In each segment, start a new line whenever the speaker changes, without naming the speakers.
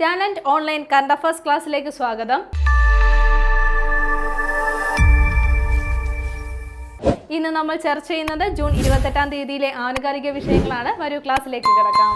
Talent online current affairs ക്ലാസ്സിലേക്ക് സ്വാഗതം. ഇന്ന് നമ്മൾ ചർച്ച ചെയ്യുന്നത് ജൂൺ ഇരുപത്തെട്ടാം തീയതിയിലെ ആനുകാലിക വിഷയങ്ങളാണ്. വരൂ ക്ലാസ്സിലേക്ക് കിടക്കാം.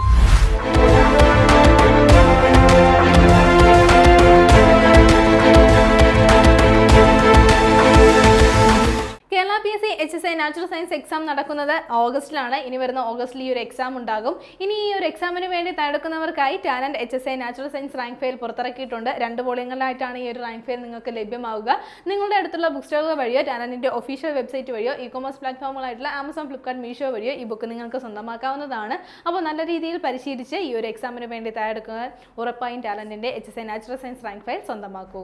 P S C H S I natural science exam നടക്കുന്നത് ഓഗസ്റ്റിലാണ്. ഇനി വരുന്ന ഓഗസ്റ്റിൽ ഈ ഒരു എക്സാം ഉണ്ടാകും. ഇനി ഈ ഒരു എക്സാമിന് വേണ്ടി തയ്യെടുക്കുന്നവർക്കായി Talent H S I natural science rank file പുറത്തിറക്കിയിട്ടുണ്ട്. രണ്ട് വോളിയങ്ങളിലായിട്ടാണ് ഈ ഒരു റാങ്ക് ഫെയിൽ നിങ്ങൾക്ക് ലഭ്യമാവുക. നിങ്ങളുടെ അടുത്തുള്ള ബുക്ക് സ്റ്റോറുകൾ വഴിയോ ടാലന്റിന്റെ ഒഫീഷ്യൽ വെബ്സൈറ്റ് വഴിയോ ഇ കൊമേഴ്സ് പ്ലാറ്റ്ഫോമുകളായിട്ടുള്ള ആമസോൺ ഫ്ലിപ്കാർട്ട് മീഷോ വഴിയോ ഈ ബുക്ക് നിങ്ങൾക്ക് സ്വന്തമാക്കാവുന്നതാണ്. അപ്പോൾ നല്ല രീതിയിൽ പരിശീലിച്ച് ഈ ഒരു എക്സാമിന് വേണ്ടി തയ്യാറെടുക്കുക. ഉറപ്പായും ടാലന്റിന്റെ H S I natural science rank file സ്വന്തമാക്കൂ.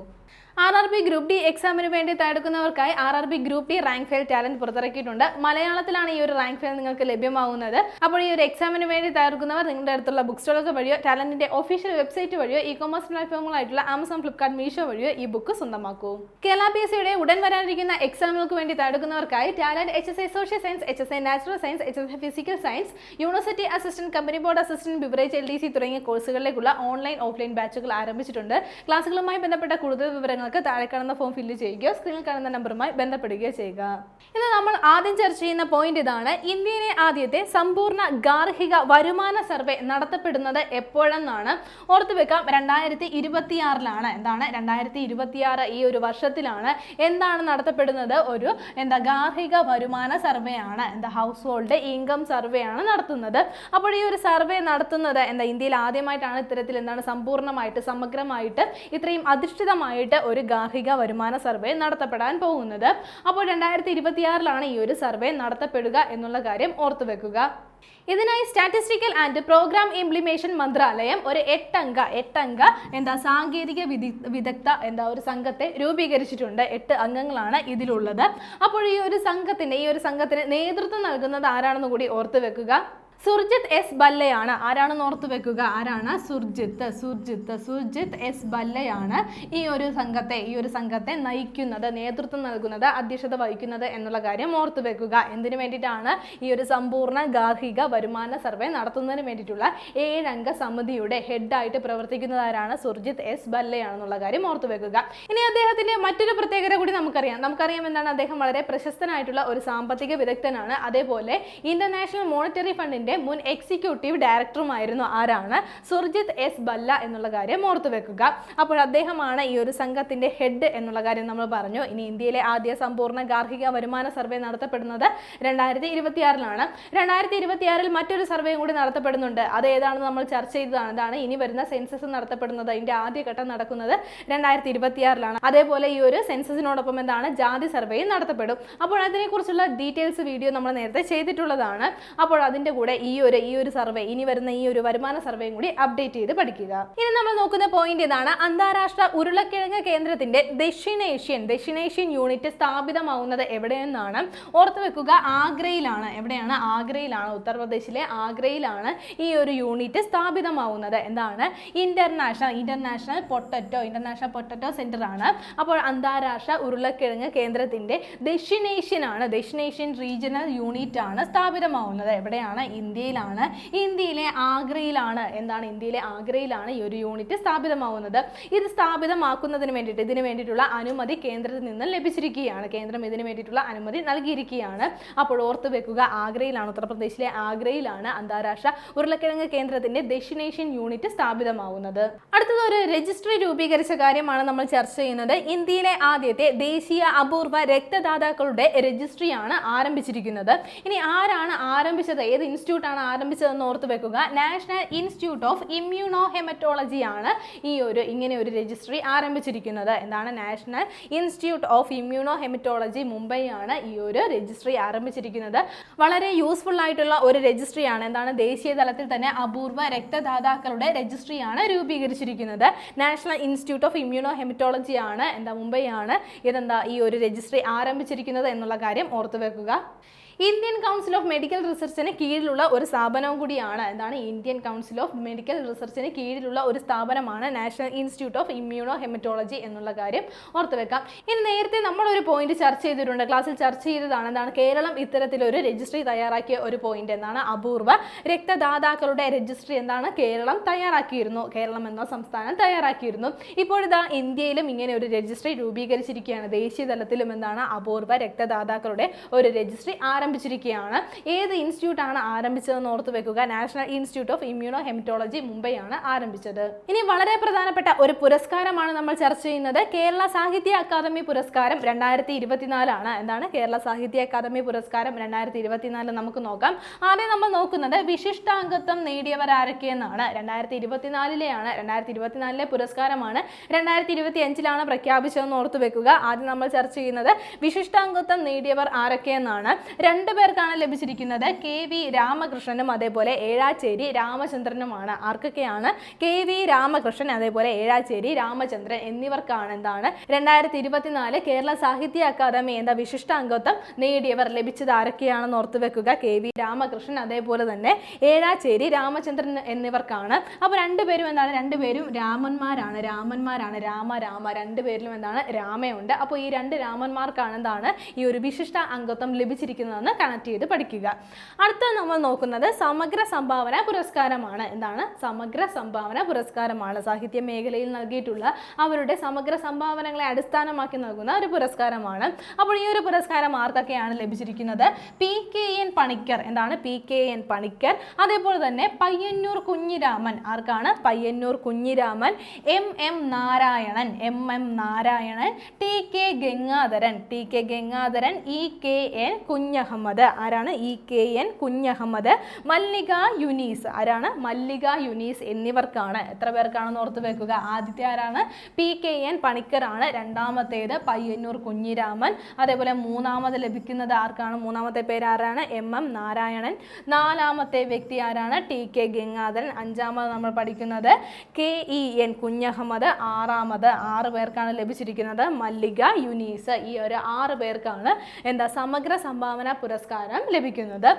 R R B group D എക്സാമിന് വേണ്ടി തയ്യെടുക്കുന്നവർക്കായി R R B group D rank file Talent പുറത്തിറക്കിയിട്ടുണ്ട്. മലയാളത്തിലാണ് ഈ ഒരു റാങ്ക് ഫയൽ നിങ്ങൾക്ക് ലഭ്യമാവുന്നത്. അപ്പോൾ ഈ ഒരു എക്സാമിന് വേണ്ടി തയ്യാറെടുക്കുന്നവർ നിങ്ങളുടെ അടുത്തുള്ള ബുക്ക് സ്റ്റോളുകൾ വഴിയോ ടാലന്റിന്റെ ഒഫീഷ്യൽ വെബ്സൈറ്റ് വഴിയോ ഇ കോമേഴ്സ് പ്ലാറ്റ്ഫോമുകളായിട്ടുള്ള ആമസോൺ ഫ്ലിപ്കാർട്ട് മീഷോ വഴിയോ ഈ ബുക്ക് സ്വന്തമാക്കൂ. കേരള പി എസ് സിയുടെ ഉടൻ വരാനിരിക്കുന്ന എക്സാമുകൾക്ക് വേണ്ടി തയ്യാറെടുക്കുന്നവർക്കായി Talent H S I social science H S I natural science H S I physical science university assistant company board assistant beverage L D C തുടങ്ങിയ കോഴ്സുകളിലേക്കുള്ള ഓൺലൈൻ ഓഫ്ലൈൻ ബാച്ചുകൾ ആരംഭിച്ചിട്ടുണ്ട്. ക്ലാസ്സുകളുമായി ബന്ധപ്പെട്ട കൂടുതൽ വിവരങ്ങൾക്ക് താഴെ കാണുന്ന ഫോം ഫില്ല് ചെയ്യുകയോ സ്ക്രീനിൽ കാണുന്ന നമ്പറുമായി ബന്ധപ്പെടുകയോ ചെയ്യുക. ഇന്ന് നമ്മൾ ആദ്യം ചർച്ച ചെയ്യുന്ന പോയിന്റ് ഇതാണ്. ഇന്ത്യയിലെ ആദ്യത്തെ സമ്പൂർണ ഗാർഹിക വരുമാന സർവേ നടത്തപ്പെടുന്നത് എപ്പോഴെന്നാണ് ഓർത്തു വെക്കാം. രണ്ടായിരത്തി ഇരുപത്തിയാറിലാണ് എന്താണ്? രണ്ടായിരത്തി ഇരുപത്തിയാറ് ഈ ഒരു വർഷത്തിലാണ് എന്താണ് നടത്തപ്പെടുന്നത്? ഒരു എന്താ ഗാർഹിക വരുമാന സർവേ ആണ്. എന്താ ഹൗസ് ഹോൾഡ് ഇൻകം സർവേ ആണ് നടത്തുന്നത്. അപ്പോൾ ഈ ഒരു സർവേ നടത്തുന്നത് എന്താ ഇന്ത്യയിൽ ആദ്യമായിട്ടാണ് ഇത്തരത്തിൽ എന്താണ് സമ്പൂർണമായിട്ട് സമഗ്രമായിട്ട് ഇത്രയും അധിഷ്ഠിതമായിട്ട് ഒരു ഗാർഹിക വരുമാന സർവേ നടത്തപ്പെടാൻ പോകുന്നത്. അപ്പോൾ രണ്ടായിരത്തി ഇരുപത്തിയാറിലാണ് ഈ ഒരു സർവേ നടത്തപ്പെടുക എന്നുള്ള കാര്യം ഓർത്തു വെക്കുക. ഇതിനായി സ്റ്റാറ്റിസ്റ്റിക്കൽ ആൻഡ് പ്രോഗ്രാം ഇംപ്ലിമേഷൻ മന്ത്രാലയം ഒരു എട്ടംഗ എട്ടംഗ എന്താ സാങ്കേതിക വിദി വിദഗ്ധ എന്താ ഒരു സംഘത്തെ രൂപീകരിച്ചിട്ടുണ്ട്. എട്ട് അംഗങ്ങളാണ് ഇതിലുള്ളത്. അപ്പോൾ ഈ ഒരു സംഘത്തിന് ഈ ഒരു സംഘത്തിന് നേതൃത്വം നൽകുന്നത് ആരാണെന്ന് കൂടി ഓർത്തു വെക്കുക. സുർജിത് എസ് ബല്ലയാണ്. ആരാണെന്ന് ഓർത്തു വെക്കുക? ആരാണ്? സുർജിത്ത്. സുർജിത്ത് സുർജിത് എസ് ബല്ലയാണ് ഈ ഒരു സംഘത്തെ ഈ ഒരു സംഘത്തെ നയിക്കുന്നത് നേതൃത്വം നൽകുന്നത് അധ്യക്ഷത വഹിക്കുന്നത് എന്നുള്ള കാര്യം ഓർത്തു വെക്കുക. എന്തിനു വേണ്ടിയിട്ടാണ് ഈ ഒരു സമ്പൂർണ ഗാർഹിക വരുമാന സർവേ നടത്തുന്നതിന് വേണ്ടിയിട്ടുള്ള ഏഴംഗ സമിതിയുടെ ഹെഡായിട്ട് പ്രവർത്തിക്കുന്നത് ആരാണ്? സുർജിത് എസ് ബല്ലയാണെന്നുള്ള കാര്യം ഓർത്തു വെക്കുക. ഇനി അദ്ദേഹത്തിന്റെ മറ്റൊരു പ്രത്യേകത കൂടി നമുക്കറിയാം. നമുക്കറിയാം എന്താണ്? അദ്ദേഹം വളരെ പ്രശസ്തനായിട്ടുള്ള ഒരു സാമ്പത്തിക വിദഗ്ധനാണ്. അതേപോലെ ഇന്റർനാഷണൽ മോണിറ്ററി ഫണ്ടിന്റെ മുൻ എക്സിക്യൂട്ടീവ് ഡയറക്ടറുമായിരുന്നു ആരാണ്? സുർജിത് എസ് ബല്ല എന്നുള്ള കാര്യം ഓർത്തു വെക്കുക. അപ്പോൾ അദ്ദേഹമാണ് ഈ ഒരു സംഘത്തിന്റെ ഹെഡ് എന്നുള്ള കാര്യം നമ്മൾ പറഞ്ഞു. ഇനി ഇന്ത്യയിലെ ആദ്യ സമ്പൂർണ ഗാർഹിക വരുമാന സർവേ നടത്തപ്പെടുന്നത് രണ്ടായിരത്തി ഇരുപത്തിയാറിലാണ് രണ്ടായിരത്തി ഇരുപത്തിയാറിൽ മറ്റൊരു സർവേയും കൂടി നടത്തപ്പെടുന്നുണ്ട്. അത് ഏതാണെന്ന് നമ്മൾ ചർച്ച ചെയ്തതാണ്. അതാണ് ഇനി വരുന്ന സെൻസസ് നടത്തപ്പെടുന്നത്. അതിന്റെ ആദ്യഘട്ടം നടക്കുന്നത് രണ്ടായിരത്തി ഇരുപത്തിയാറിലാണ് അതേപോലെ ഈ ഒരു സെൻസസിനോടൊപ്പം എന്താണ്? ജാതി സർവേയും നടത്തപ്പെടും. അപ്പോൾ അതിനെക്കുറിച്ചുള്ള ഡീറ്റെയിൽസ് വീഡിയോ നമ്മൾ നേരത്തെ ചെയ്തിട്ടുള്ളതാണ്. അപ്പോൾ അതിന്റെ കൂടെ ഈ ഒരു ഈ ഒരു സർവേ ഇനി വരുന്ന ഈ ഒരു വരുമാന സർവേയും കൂടി അപ്ഡേറ്റ് ചെയ്ത് പഠിക്കുക. ഇനി നമ്മൾ നോക്കുന്ന പോയിന്റ് ഇതാണ് അന്താരാഷ്ട്ര ഉരുളക്കിഴങ്ങ് കേന്ദ്രത്തിന്റെ ദക്ഷിണേഷ്യൻ ദക്ഷിണേഷ്യൻ യൂണിറ്റ് സ്ഥാപിതമാവുന്നത് എവിടെയെന്നാണ് ഓർത്തു വെക്കുക. ആഗ്രയിലാണ്. എവിടെയാണ്? ആഗ്രയിലാണ്. ഉത്തർപ്രദേശിലെ ആഗ്രയിലാണ് ഈ ഒരു യൂണിറ്റ് സ്ഥാപിതമാവുന്നത്. എന്താണ്? International international potato international potato centre ആണ്. അപ്പോൾ അന്താരാഷ്ട്ര ഉരുളക്കിഴങ്ങ് കേന്ദ്രത്തിന്റെ ദക്ഷിണേഷ്യൻ ആണ് ദക്ഷിണേഷ്യൻ റീജിയണൽ യൂണിറ്റ് ആണ് സ്ഥാപിതമാവുന്നത്. എവിടെയാണ്? ഇന്ത്യയിലാണ്. ഇന്ത്യയിലെ ആഗ്രയിലാണ് എന്താണ് ഇന്ത്യയിലെ ആഗ്രയിലാണ് ഈ ഒരു യൂണിറ്റ് സ്ഥാപിതമാവുന്നത്. ഇത് സ്ഥാപിതമാക്കുന്നതിന് വേണ്ടിയിട്ട് ഇതിന് വേണ്ടിയിട്ടുള്ള അനുമതി കേന്ദ്രത്തിൽ നിന്ന് ലഭിച്ചിരിക്കുകയാണ്. കേന്ദ്രം ഇതിന് വേണ്ടിയിട്ടുള്ള അനുമതി നൽകിയിരിക്കുകയാണ്. അപ്പോൾ ഓർത്തു വെക്കുക ആഗ്രയിലാണ് ഉത്തർപ്രദേശിലെ ആഗ്രയിലാണ് അന്താരാഷ്ട്ര ഉരുളക്കിഴങ്ങ് കേന്ദ്രത്തിന്റെ ദക്ഷിണേഷ്യൻ യൂണിറ്റ് സ്ഥാപിതമാവുന്നത്. അടുത്തത് ഒരു രജിസ്ട്രി രൂപീകരിച്ച കാര്യമാണ് നമ്മൾ ചർച്ച ചെയ്യുന്നത്. ഇന്ത്യയിലെ ആദ്യത്തെ ദേശീയ അപൂർവ രക്തദാതാക്കളുടെ രജിസ്ട്രിയാണ് ആരംഭിച്ചിരിക്കുന്നത്. ഇനി ആരാണ് ആരംഭിച്ചത്? ഏത് ഇൻസ്റ്റിറ്റ്യൂട്ട് ആണ് ആരംഭിച്ചതെന്ന് ഓർത്ത് വെക്കുക. National institute of immunohaematology ആണ് ഈ ഒരു ഇങ്ങനെ ഒരു രജിസ്ട്രി ആരംഭിച്ചിരിക്കുന്നത്. എന്താണ്? National Institute of immunohaematology Mumbai ആണ് ഈ ഒരു രജിസ്ട്രി ആരംഭിച്ചിരിക്കുന്നത്. വളരെ യൂസ്ഫുൾ ആയിട്ടുള്ള ഒരു രജിസ്ട്രി ആണ്. എന്താണ്? ദേശീയ തലത്തിൽ തന്നെ അപൂർവ രക്തദാതാക്കളുടെ രജിസ്ട്രിയാണ് രൂപീകരിച്ചിരിക്കുന്നത്. National institute of immunohaematology ആണ് എന്താ? മുംബൈ ആണ് ഇതെന്താ ഈ ഒരു രജിസ്ട്രി ആരംഭിച്ചിരിക്കുന്നത് എന്നുള്ള കാര്യം ഓർത്തു വെക്കുക. ഇന്ത്യൻ കൗൺസിൽ ഓഫ് മെഡിക്കൽ റിസർച്ചിന് കീഴിലുള്ള ഒരു സ്ഥാപനവും കൂടിയാണ്. എന്താണ് ഇന്ത്യൻ കൗൺസിൽ ഓഫ് മെഡിക്കൽ റിസർച്ചിന് കീഴിലുള്ള ഒരു സ്ഥാപനമാണ് national institute of immunohaematology എന്നുള്ള കാര്യം ഓർത്തുവെക്കാം ഇനി നേരത്തെ നമ്മൾ ഒരു പോയിന്റ് ചർച്ച ചെയ്തിട്ടുണ്ട്. ക്ലാസ്സിൽ ചർച്ച ചെയ്തതാണ് എന്താണ് കേരളം ഇത്തരത്തിലൊരു രജിസ്ട്രി തയ്യാറാക്കിയ ഒരു പോയിന്റ് എന്നാണ് അപൂർവ രക്തദാതാക്കളുടെ രജിസ്ട്രി എന്താണ് കേരളം തയ്യാറാക്കിയിരുന്നു. കേരളം എന്ന സംസ്ഥാനം തയ്യാറാക്കിയിരുന്നു. ഇപ്പോഴിതാ ഇന്ത്യയിലും ഇങ്ങനെ ഒരു രജിസ്ട്രി രൂപീകരിച്ചിരിക്കുകയാണ്. ദേശീയ തലത്തിലും എന്താണ് അപൂർവ രക്തദാതാക്കളുടെ ഒരു രജിസ്ട്രി ആരംഭിച്ചിരിക്കുകയാണ്. ഏത് ഇൻസ്റ്റിറ്റ്യൂട്ട് ആണ് ആരംഭിച്ചതെന്ന് ഓർത്ത് വെക്കുക. National institute of immunohaematology മുംബൈയാണ് ആരംഭിച്ചത്. ഇനി വളരെ പ്രധാനപ്പെട്ട ഒരു പുരസ്കാരമാണ് നമ്മൾ ചർച്ച ചെയ്യുന്നത്. കേരള സാഹിത്യ അക്കാദമി പുരസ്കാരം രണ്ടായിരത്തി ഇരുപത്തിനാലാണ് എന്താണ്? കേരള സാഹിത്യ അക്കാദമി പുരസ്കാരം രണ്ടായിരത്തി ഇരുപത്തിനാല് നമുക്ക് നോക്കാം. ആദ്യം നമ്മൾ നോക്കുന്നത് വിശിഷ്ടാംഗത്വം നേടിയവരാരൊക്കെയെന്നാണ് രണ്ടായിരത്തി ഇരുപത്തിനാലിലെയാണ് രണ്ടായിരത്തി ഇരുപത്തിനാലിലെ പുരസ്കാരമാണ് രണ്ടായിരത്തി ഇരുപത്തി അഞ്ചിലാണ് പ്രഖ്യാപിച്ചതെന്ന് ഓർത്തു വെക്കുക. ആദ്യം നമ്മൾ ചർച്ച ചെയ്യുന്നത് വിശിഷ്ടാംഗത്വം നേടിയവർ ആരൊക്കെയെന്നാണ് രണ്ടു പേർക്കാണ് ലഭിച്ചിരിക്കുന്നത്. കെ വി രാമകൃഷ്ണനും അതേപോലെ ഏഴാച്ചേരി രാമചന്ദ്രനുമാണ്. ആർക്കൊക്കെയാണ്? കെ വി രാമകൃഷ്ണൻ അതേപോലെ ഏഴാച്ചേരി രാമചന്ദ്രൻ എന്നിവർക്കാണ് എന്താണ്? രണ്ടായിരത്തി ഇരുപത്തിനാല് കേരള സാഹിത്യ അക്കാദമി എന്ന വിശിഷ്ട അംഗത്വം നേടിയവർ ലഭിച്ചത് ആരൊക്കെയാണെന്ന് ഓർത്തു വെക്കുക. കെ വി രാമകൃഷ്ണൻ അതേപോലെ തന്നെ ഏഴാച്ചേരി രാമചന്ദ്രൻ എന്നിവർക്കാണ്. അപ്പോൾ രണ്ടുപേരും എന്താണ്? രണ്ടുപേരും രാമന്മാരാണ്. രാമന്മാരാണ്. രാമ രാമ. രണ്ടുപേരിലും എന്താണ്? രാമയുണ്ട്. അപ്പോൾ ഈ രണ്ട് രാമന്മാർക്കാണ് എന്താണ്? ഈ ഒരു വിശിഷ്ട അംഗത്വം ലഭിച്ചിരിക്കുന്നതെന്ന് കണക്ട് ചെയ്ത് പഠിക്കുക. അടുത്ത നമ്മൾ നോക്കുന്നത് സമഗ്ര സംഭാവന പുരസ്കാരമാണ്. എന്താണ്? സമഗ്ര സംഭാവന പുരസ്കാരമാണ്. സാഹിത്യ മേഖലയിൽ നൽകിയിട്ടുള്ള അവരുടെ സമഗ്ര സംഭാവനകളെ അടിസ്ഥാനമാക്കി നൽകുന്ന ഒരു പുരസ്കാരമാണ്. അപ്പോൾ ഈ ഒരു പുരസ്കാരം ആർക്കൊക്കെയാണ് ലഭിച്ചിരിക്കുന്നത്? P K N Panicker. എന്താണ്? P K N Panicker. അതേപോലെ തന്നെ പയ്യന്നൂർ കുഞ്ഞിരാമൻ. ആർക്കാണ്? Payyanur Kunhiraman. M M Narayanan. M M Narayanan. T K Gangadharan. T K Gangadharan E K N Kunhahammed ആരാണ്? E K N Kunhahammed. Mallika Younis. ആരാണ്? Mallika Younis എന്നിവർക്കാണ്. എത്ര പേർക്കാണെന്ന് ഓർത്ത് വെക്കുക. ആദ്യത്തെ ആരാണ്? പി കെ എൻ പണിക്കറാണ് രണ്ടാമത്തേത് പയ്യന്നൂർ കുഞ്ഞിരാമൻ. അതേപോലെ മൂന്നാമത് ലഭിക്കുന്നത് ആർക്കാണ്? മൂന്നാമത്തെ പേര് ആരാണ്? M M Narayanan. നാലാമത്തെ വ്യക്തി ആരാണ്? T K Gangadharan. അഞ്ചാമത് നമ്മൾ പഠിക്കുന്നത് കെ ഇ എൻ കുഞ്ഞഹമ്മദ്. ആറാമത് ആറ് പേർക്കാണ് ലഭിച്ചിരിക്കുന്നത് മല്ലിക യുനീസ്. ഈ ഒരു ആറ് പേർക്കാണ് എന്താ സമഗ്ര സംഭാവന പുരസ്കാരം ലഭിക്കുന്നത്.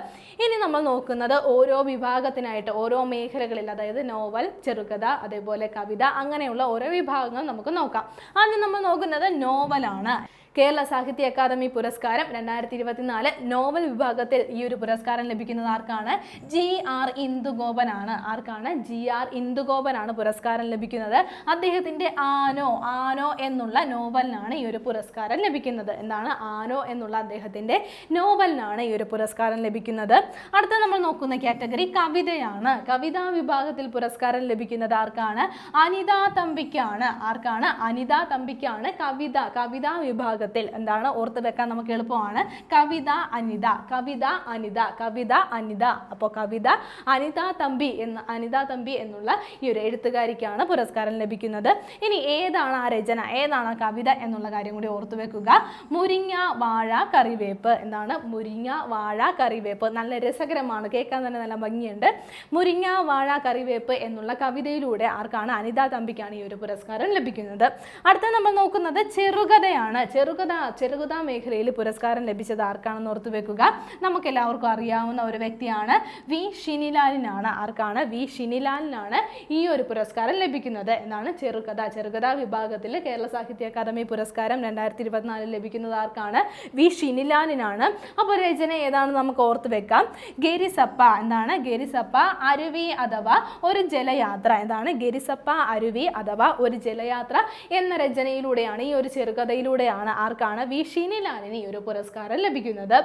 ഇനി നമ്മൾ നോക്കുന്നത് ഓരോ വിഭാഗത്തിനായിട്ട് ഓരോ മേഖലകളിൽ അതായത് നോവൽ ചെറുകഥ അതേപോലെ കവിത അങ്ങനെയുള്ള ഓരോ വിഭാഗങ്ങൾ നമുക്ക് നോക്കാം. ആദ്യം നമ്മൾ നോക്കുന്നത് നോവലാണ്. കേരള സാഹിത്യ അക്കാദമി പുരസ്കാരം രണ്ടായിരത്തി ഇരുപത്തിനാല് നോവൽ വിഭാഗത്തിൽ ഈ ഒരു പുരസ്കാരം ലഭിക്കുന്നത് ആർക്കാണ്? ജി ആർ ഇന്ദുഗോപനാണ്. ആർക്കാണ്? ജി ആർ ഇന്ദുഗോപനാണ് പുരസ്കാരം ലഭിക്കുന്നത്. അദ്ദേഹത്തിന്റെ ആനോ ആനോ എന്നുള്ള നോവലിനാണ് ഈ ഒരു പുരസ്കാരം ലഭിക്കുന്നത്. എന്താണ്? ആനോ എന്നുള്ള അദ്ദേഹത്തിന്റെ നോവലിനാണ് ഈ ഒരു പുരസ്കാരം ലഭിക്കുന്നത്. അടുത്ത നമ്മൾ നോക്കുന്ന കാറ്റഗറി കവിതയാണ്. കവിതാ വിഭാഗത്തിൽ പുരസ്കാരം ലഭിക്കുന്നത് ആർക്കാണ്? അനിത തമ്പിക്കാണ്. ആർക്കാണ്? അനിത തമ്പിക്കാണ് കവിത. കവിതാ വിഭാഗത്തിൽ എന്താണ് ഓർത്ത് വെക്കാൻ നമുക്ക് എളുപ്പമാണ്. കവിത അനിത കവിത അനിത കവിത അനിത. അപ്പോൾ കവിത അനിത തമ്പി എന്ന അനിത തമ്പി എന്നുള്ള ഈ ഒരു എഴുത്തുകാരിക്കാണ് പുരസ്കാരം ലഭിക്കുന്നത്. ഇനി ഏതാണ് ആ രചന ഏതാണ് കവിത എന്നുള്ള കാര്യം കൂടി ഓർത്ത് വെക്കുക. മുരിങ്ങ വാഴ കറിവേപ്പ്. എന്താണ്? മുരിങ്ങ വാഴ കറിവേപ്പ്. നല്ല രസകരമാണ്. കേൾക്കാൻ തന്നെ നല്ല ഭംഗിയുണ്ട്. മുരിങ്ങ വാഴ കറിവേപ്പ് എന്നുള്ള കവിതയിലൂടെ ആർക്കാണ് അനിത തമ്പിക്കാണ് ഈ ഒരു പുരസ്കാരം ലഭിക്കുന്നത്. അടുത്ത നമ്മൾ നോക്കുന്നത് ചെറുകഥയാണ്. ചെറുകഥ ചെറുകഥാ മേഖലയിൽ പുരസ്കാരം ലഭിച്ചത് ആർക്കാണെന്ന് ഓർത്തു വെക്കുക. നമുക്ക് എല്ലാവർക്കും അറിയാവുന്ന ഒരു വ്യക്തിയാണ് വി ഷിനിലാലിനാണ് ആർക്കാണ് വി ഷിനിലാലിനാണ് ഈ ഒരു പുരസ്കാരം ലഭിക്കുന്നത് എന്നാണ് ചെറുകഥ. ചെറുകഥാ വിഭാഗത്തിൽ കേരള സാഹിത്യ അക്കാദമി പുരസ്കാരം രണ്ടായിരത്തി ഇരുപത്തിനാലിൽ ലഭിക്കുന്നത് ആർക്കാണ്? വി ഷിനിലാലിനാണ് അപ്പോൾ രചന ഏതാണെന്ന് നമുക്ക് ഓർത്ത് വെക്കാം. ഗെരിസപ്പ എന്താണ് ഗെരിസപ്പ അരുവി അഥവാ ഒരു ജലയാത്ര എന്താണ് ഗെരിസപ്പ അരുവി അഥവാ ഒരു ജലയാത്ര എന്ന രചനയിലൂടെയാണ് ഈ ഒരു ചെറുകഥയിലൂടെയാണ് ആർക്കാണ് വി ഷീനിലാണ് ഈ ഒരു പുരസ്കാരം ലഭിക്കുന്നത്.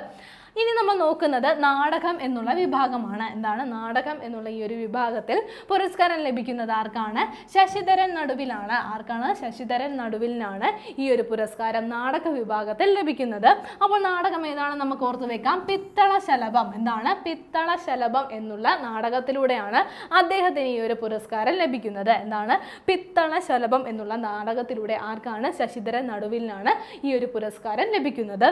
ഇനി നമ്മൾ നോക്കുന്നത് നാടകം എന്നുള്ള വിഭാഗമാണ്. എന്താണ്? നാടകം എന്നുള്ള ഈ ഒരു വിഭാഗത്തിൽ പുരസ്കാരം ലഭിക്കുന്നത് ആർക്കാണ്? ശശിധരൻ നടുവിലാണ്. ആർക്കാണ്? ശശിധരൻ നടുവിലാണ് ഈ ഒരു പുരസ്കാരം നാടക വിഭാഗത്തിൽ ലഭിക്കുന്നത്. അപ്പോൾ നാടകം ഏതാണ്? നമുക്ക് ഓർത്തു വെക്കാം. പിത്തള ശലഭം. എന്താണ്? പിത്തള ശലഭം എന്നുള്ള നാടകത്തിലൂടെയാണ് അദ്ദേഹത്തിന് ഈ ഒരു പുരസ്കാരം ലഭിക്കുന്നത്. എന്താണ്? പിത്തള ശലഭം എന്നുള്ള നാടകത്തിലൂടെ ആർക്കാണ്? ശശിധരൻ നടുവിലാണ് ഈ ഒരു പുരസ്കാരം ലഭിക്കുന്നത്.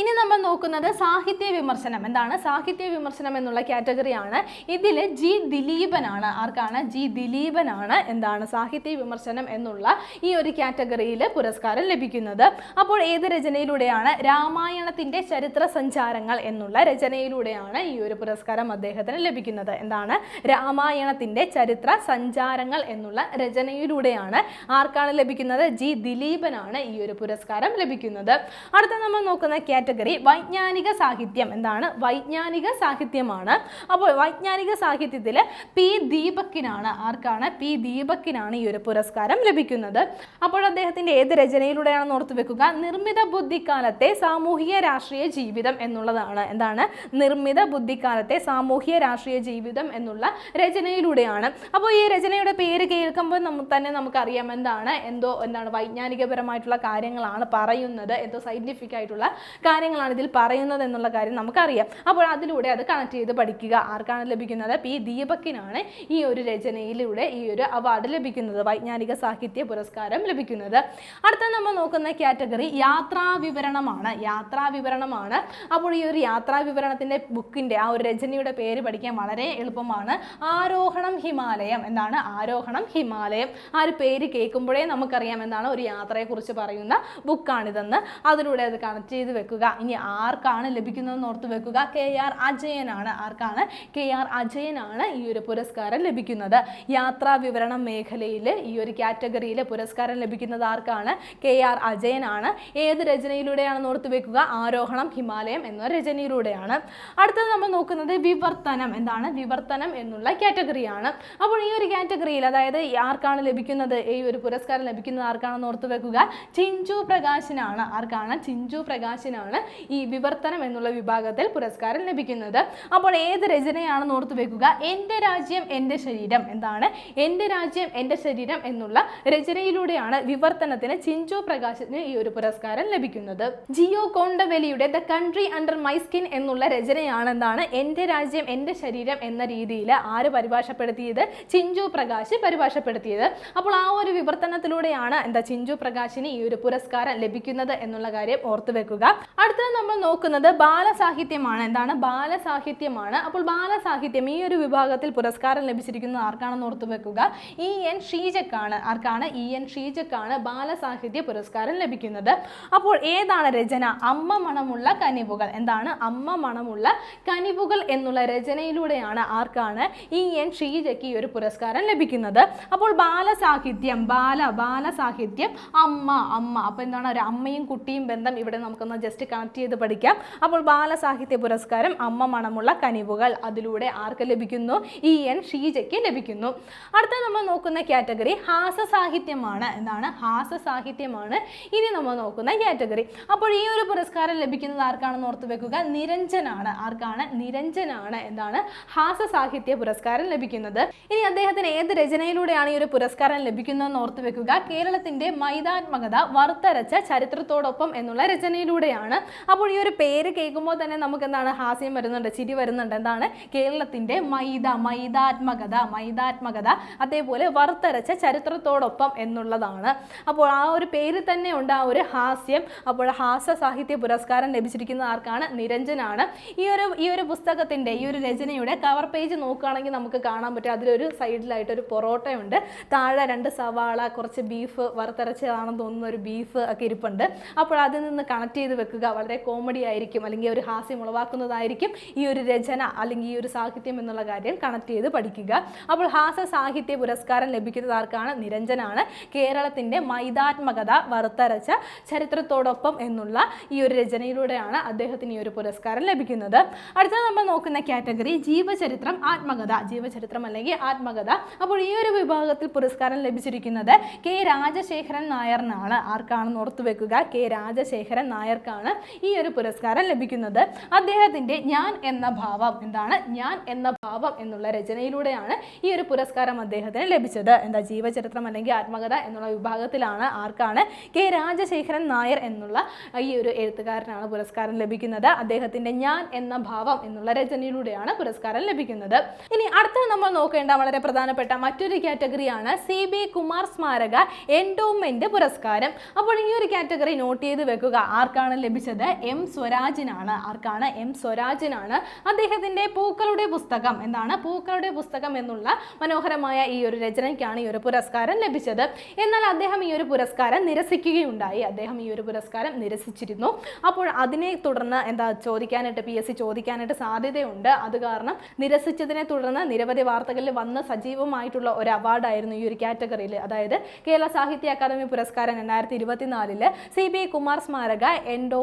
ഇനി നമ്മൾ നോക്കുന്നത് സാഹിത്യ വിമർശനം. എന്താണ്? സാഹിത്യ വിമർശനം എന്നുള്ള കാറ്റഗറിയാണ് ഇതിൽ ജി ദിലീപനാണ്. ആർക്കാണ്? ജി ദിലീപനാണ് എന്താണ് സാഹിത്യ വിമർശനം എന്നുള്ള ഈ ഒരു കാറ്റഗറിയിൽ പുരസ്കാരം ലഭിക്കുന്നത്. അപ്പോൾ ഏത് രചനയിലൂടെയാണ്? രാമായണത്തിന്റെ ചരിത്ര സഞ്ചാരങ്ങൾ എന്നുള്ള രചനയിലൂടെയാണ് ഈ ഒരു പുരസ്കാരം അദ്ദേഹത്തിന് ലഭിക്കുന്നത്. എന്താണ്? രാമായണത്തിന്റെ ചരിത്ര സഞ്ചാരങ്ങൾ എന്നുള്ള രചനയിലൂടെയാണ് ആർക്കാണ് ലഭിക്കുന്നത്? ജി ദിലീപനാണ് ഈ ഒരു പുരസ്കാരം ലഭിക്കുന്നത്. അടുത്ത നമ്മൾ നോക്കുന്ന കാറ്റഗറി വൈജ്ഞാനിക സാഹിത്യം. എന്താണ്? വൈജ്ഞാനിക സാഹിത്യമാണ്. അപ്പോൾ വൈജ്ഞാനിക സാഹിത്യത്തിൽ പി ദീപക്കിനാണ് ആർക്കാണ്? പി ദീപക്കിനാണ് ഈ ഒരു പുരസ്കാരം ലഭിക്കുന്നത്. അപ്പോൾ അദ്ദേഹത്തിന്റെ ഏത് രചനയിലൂടെയാണെന്ന് ഓർത്തു വെക്കുക. നിർമ്മിത ബുദ്ധിക്കാലത്തെ സാമൂഹിക രാഷ്ട്രീയ ജീവിതം എന്നുള്ളതാണ്. എന്താണ്? നിർമ്മിത ബുദ്ധിക്കാലത്തെ സാമൂഹിക രാഷ്ട്രീയ ജീവിതം എന്നുള്ള രചനയിലൂടെയാണ്. അപ്പോൾ ഈ രചനയുടെ പേര് കേൾക്കുമ്പോൾ നമുക്ക് തന്നെ നമുക്കറിയാം എന്താണ്? എന്തോ എന്താണ് വൈജ്ഞാനികപരമായിട്ടുള്ള കാര്യങ്ങളാണ് പറയുന്നത്. എന്തോ സൈന്റിഫിക് ആയിട്ടുള്ള കാര്യങ്ങളാണ് ഇതിൽ പറയുന്നത് എന്നുള്ള കാര്യം നമുക്കറിയാം. അപ്പോൾ അതിലൂടെ അത് കണക്ട് ചെയ്ത് പഠിക്കുക. ആർക്കാണ് ലഭിക്കുന്നത്? പി ദീപക്കിനാണ് ഈ ഒരു രചനയിലൂടെ ഈ ഒരു അവാർഡ് ലഭിക്കുന്നത്. വൈജ്ഞാനിക സാഹിത്യ പുരസ്കാരം ലഭിക്കുന്നത്. അടുത്ത നമ്മൾ നോക്കുന്ന കാറ്റഗറി യാത്രാ വിവരണമാണ്. യാത്രാ വിവരണമാണ്. അപ്പോൾ ഈ ഒരു യാത്രാ വിവരണത്തിന്റെ ബുക്കിന്റെ ആ ഒരു രചനയുടെ പേര് പഠിക്കാൻ വളരെ എളുപ്പമാണ്. ആരോഹണം ഹിമാലയം. എന്താണ്? ആരോഹണം ഹിമാലയം. ആ ഒരു പേര് കേൾക്കുമ്പോഴേ നമുക്കറിയാം എന്താണ് ഒരു യാത്രയെക്കുറിച്ച് പറയുന്ന ബുക്കാണിതെന്ന് അതിലൂടെ അത് കണക്ട് ചെയ്ത് വെക്കുക. ഇനി ആർക്കാണ് ലഭിക്കുന്നതെന്ന് ഓർത്ത് വെക്കുക? കെ ആർ അജയനാണ്. ആർക്കാണ്? കെ ആർ അജയനാണ് ഈ ഒരു പുരസ്കാരം ലഭിക്കുന്നത്. യാത്രാ വിവരണം മേഖലയിൽ ഈ ഒരു കാറ്റഗറിയിൽ പുരസ്കാരം ലഭിക്കുന്നത് ആർക്കാണ്? കെ ആർ അജയനാണ്. ഏത് രചനയിലൂടെയാണെന്ന് ഓർത്ത് വെക്കുക? ആരോഹണം ഹിമാലയം എന്ന രചനയിലൂടെയാണ്. അടുത്തത് നമ്മൾ നോക്കുന്നത് വിവർത്തനം. എന്താണ്? വിവർത്തനം എന്നുള്ള കാറ്റഗറിയാണ്. അപ്പോൾ ഈ ഒരു കാറ്റഗറിയിൽ അതായത് ആർക്കാണ് ലഭിക്കുന്നത്? ഈ ഒരു പുരസ്കാരം ലഭിക്കുന്നത് ആർക്കാണെന്ന് ഓർത്ത് വെക്കുക? ചിഞ്ചു പ്രകാശിനാണ്. ആർക്കാണ്? ചിഞ്ചു പ്രകാശിനാണ്. ഈ വിവർത്തനം എന്നുള്ള വിഭാഗത്തിൽ പുരസ്കാരം ലഭിക്കുന്നത്. അപ്പോൾ ഏത് രചനയാണെന്ന് ഓർത്ത് വെക്കുക. എന്റെ രാജ്യം എന്റെ ശരീരം എന്താണ്? എന്റെ രാജ്യം എന്റെ ശരീരം എന്നുള്ള രചനയിലൂടെയാണ് വിവർത്തനത്തിന് ചിഞ്ചു പ്രകാശിന് ഈ ഒരു പുരസ്കാരം ലഭിക്കുന്നത്. ജിയോ കോണ്ടവലിയുടെ the country under my skin എന്നുള്ള രചനയാണ് എന്താണ്? എന്റെ രാജ്യം എന്റെ ശരീരം എന്ന രീതിയിൽ ആര് പരിഭാഷപ്പെടുത്തിയത്? ചിഞ്ചു പ്രകാശ് പരിഭാഷപ്പെടുത്തിയത്. അപ്പോൾ ആ ഒരു വിവർത്തനത്തിലൂടെയാണ് എന്താ ചിഞ്ചു പ്രകാശിന് ഈ ഒരു പുരസ്കാരം ലഭിക്കുന്നത് എന്നുള്ള കാര്യം ഓർത്തു വെക്കുക. അടുത്തത് നമ്മൾ നോക്കുന്നത് ബാലസാഹിത്യമാണ്. എന്താണ്? ബാലസാഹിത്യമാണ്. അപ്പോൾ ബാലസാഹിത്യം ഈ ഒരു വിഭാഗത്തിൽ പുരസ്കാരം ലഭിച്ചിരിക്കുന്നത് ആർക്കാണെന്ന് ഓർത്തു വെക്കുക? ഇ എൻ ഷീജക്കാണ് ആർക്കാണ്? ഇ എൻ ഷീജക്കാണ് ബാലസാഹിത്യ പുരസ്കാരം ലഭിക്കുന്നത്. അപ്പോൾ ഏതാണ് രചന? അമ്മ മണമുള്ള കനിവുകൾ. എന്താണ്? അമ്മ മണമുള്ള കനിവുകൾ എന്നുള്ള രചനയിലൂടെയാണ് ആർക്കാണ് ഇ എൻ ഷീജയ്ക്ക് ഈ ഒരു പുരസ്കാരം ലഭിക്കുന്നത്. അപ്പോൾ ബാലസാഹിത്യം ബാല ബാലസാഹിത്യം അമ്മ അമ്മ. അപ്പോൾ എന്താണ്? ഒരു അമ്മയും കുട്ടിയും ബന്ധം ഇവിടെ നമുക്കൊന്ന് ജസ്റ്റ് കണക്ട് ചെയ്ത് പഠിക്കാം. അപ്പോൾ ബാലസാഹിത്യ പുരസ്കാരം അമ്മ മണമുള്ള കനിവുകൾ അതിലൂടെ ആർക്ക് ലഭിക്കുന്നു? ഇ. എൻ. ഷീജയ്ക്ക് ലഭിക്കുന്നു. അടുത്ത നമ്മൾ നോക്കുന്ന കാറ്റഗറി ഹാസ സാഹിത്യമാണ് എന്താണ് ഹാസ്യസാഹിത്യമാണ് ഇനി നമ്മൾ നോക്കുന്ന കാറ്റഗറി. അപ്പോൾ ഈ ഒരു പുരസ്കാരം ലഭിക്കുന്നത് ആർക്കാണെന്ന് ഓർത്ത് വെക്കുക? നിരഞ്ജനാണ്. ആർക്കാണ്? നിരഞ്ജനാണ് എന്താണ് ഹാസ്യസാഹിത്യ പുരസ്കാരം ലഭിക്കുന്നത്. ഇനി അദ്ദേഹത്തിന് ഏത് രചനയിലൂടെയാണ് ഈ ഒരു പുരസ്കാരം ലഭിക്കുന്നതെന്ന് ഓർത്ത് വെക്കുക? കേരളത്തിന്റെ മൈതാത്മകത വറുത്തരച്ച ചരിത്രത്തോടൊപ്പം എന്നുള്ള രചനയിലൂടെയാണ്. അപ്പോൾ ഈ ഒരു പേര് കേൾക്കുമ്പോൾ തന്നെ നമുക്ക് എന്താണ് ഹാസ്യം വരുന്നുണ്ട് ചിരി വരുന്നുണ്ട്. എന്താണ്? കേരളത്തിന്റെ മൈദ മൈദാത്മകത മൈദാത്മകത അതേപോലെ വറുത്തരച്ച ചരിത്രത്തോടൊപ്പം എന്നുള്ളതാണ്. അപ്പോൾ ആ ഒരു പേര് തന്നെ ഉണ്ട് ആ ഒരു ഹാസ്യം. അപ്പോൾ ഹാസ്യ സാഹിത്യ പുരസ്കാരം ലഭിച്ചിരിക്കുന്ന ആർക്കാണ്? നിരഞ്ജനാണ്. ഈ ഒരു ഈ ഒരു പുസ്തകത്തിന്റെ ഈ ഒരു രചനയുടെ കവർ പേജ് നോക്കുകയാണെങ്കിൽ നമുക്ക് കാണാൻ പറ്റും. അതിലൊരു സൈഡിലായിട്ട് ഒരു പൊറോട്ടയുണ്ട്. താഴെ രണ്ട് സവാള കുറച്ച് ബീഫ് വറുത്തരച്ചതാണെന്ന് തോന്നുന്ന ഒരു ബീഫ് ഒക്കെ ഇരിപ്പുണ്ട്. അപ്പോൾ അതിൽ നിന്ന് കണക്ട് ചെയ്ത് വെക്കുക. വളരെ കോമഡി ആയിരിക്കും അല്ലെങ്കിൽ ഒരു ഹാസ്യം ഉളവാക്കുന്നതായിരിക്കും ഈ ഒരു രചന അല്ലെങ്കിൽ ഈ ഒരു സാഹിത്യം എന്നുള്ള കാര്യം കണക്ട് ചെയ്ത് പഠിക്കുക. അപ്പോൾ ഹാസ്യ സാഹിത്യ പുരസ്കാരം ലഭിക്കുന്നത് ആർക്കാണ്? നിരഞ്ജനാണ്. കേരളത്തിന്റെ മൈതാത്മകത വറുത്തരച്ച ചരിത്രത്തോടൊപ്പം എന്നുള്ള ഈ ഒരു രചനയിലൂടെയാണ് അദ്ദേഹത്തിന് ഈ ഒരു പുരസ്കാരം ലഭിക്കുന്നത്. അടുത്തത് നമ്മൾ നോക്കുന്ന കാറ്റഗറി ജീവചരിത്രം ആത്മകഥ. ജീവചരിത്രം അല്ലെങ്കിൽ ആത്മകഥ. അപ്പോൾ ഈ ഒരു വിഭാഗത്തിൽ പുരസ്കാരം ലഭിച്ചിരിക്കുന്നത് കെ രാജശേഖരൻ നായറിനാണ് ആർക്കാണെന്ന് ഓർത്തു വെക്കുക കെ രാജശേഖരൻ നായർക്കാണ് ഈ ഒരു പുരസ്കാരം ലഭിക്കുന്നത് അദ്ദേഹത്തിന്റെ ഞാൻ എന്ന ഭാവം എന്താണ്? ഞാൻ എന്ന ഭാവം എന്നുള്ള രചനയിലൂടെയാണ് ഈ ഒരു പുരസ്കാരം അദ്ദേഹത്തിന് ലഭിച്ചത്. എന്താ ജീവചരിത്രം അല്ലെങ്കിൽ ആത്മകഥ എന്നുള്ള വിഭാഗത്തിലാണ് ആർക്കാണ് കെ രാജശേഖരൻ നായർ എന്നുള്ള ഈ ഒരു എഴുത്തുകാരനാണ് പുരസ്കാരം ലഭിക്കുന്നത്. അദ്ദേഹത്തിന്റെ ഞാൻ എന്ന ഭാവം എന്നുള്ള രചനയിലൂടെയാണ് പുരസ്കാരം ലഭിക്കുന്നത്. ഇനി അടുത്ത നമ്മൾ നോക്കേണ്ട വളരെ പ്രധാനപ്പെട്ട മറ്റൊരു കാറ്റഗറിയാണ് സി ബി കുമാർ സ്മാരക എൻഡോമെന്റ് പുരസ്കാരം. അപ്പോൾ ഈ ഒരു കാറ്റഗറി നോട്ട് ചെയ്ത് വെക്കുക. ആർക്കാണ് ലഭിച്ചത്? ലഭിച്ചത് എം സ്വരാജിനാണ്. ആർക്കാണ്? എം സ്വരാജിനാണ്. അദ്ദേഹത്തിന്റെ പൂക്കളുടെ പുസ്തകം എന്താണ്? പൂക്കളുടെ പുസ്തകം എന്നുള്ള മനോഹരമായ ഈ ഒരു രചനയ്ക്കാണ് ഈ ഒരു പുരസ്കാരം ലഭിച്ചത്. എന്നാൽ അദ്ദേഹം ഈ ഒരു പുരസ്കാരം നിരസിക്കുകയുണ്ടായി. അദ്ദേഹം ഈ ഒരു പുരസ്കാരം നിരസിച്ചിരുന്നു. അപ്പോൾ അതിനെ തുടർന്ന് എന്താ ചോദിക്കാനായിട്ട് പി എസ് സി ചോദിക്കാനായിട്ട് സാധ്യതയുണ്ട്. അത് കാരണം നിരസിച്ചതിനെ തുടർന്ന് നിരവധി വാർത്തകളിൽ വന്ന് സജീവമായിട്ടുള്ള ഒരു അവാർഡായിരുന്നു ഈ ഒരു കാറ്റഗറിയിൽ. അതായത് കേരള സാഹിത്യ അക്കാദമി പുരസ്കാരം രണ്ടായിരത്തി ഇരുപത്തിനാലിൽ സി ബി കുമാർ സ്മാരക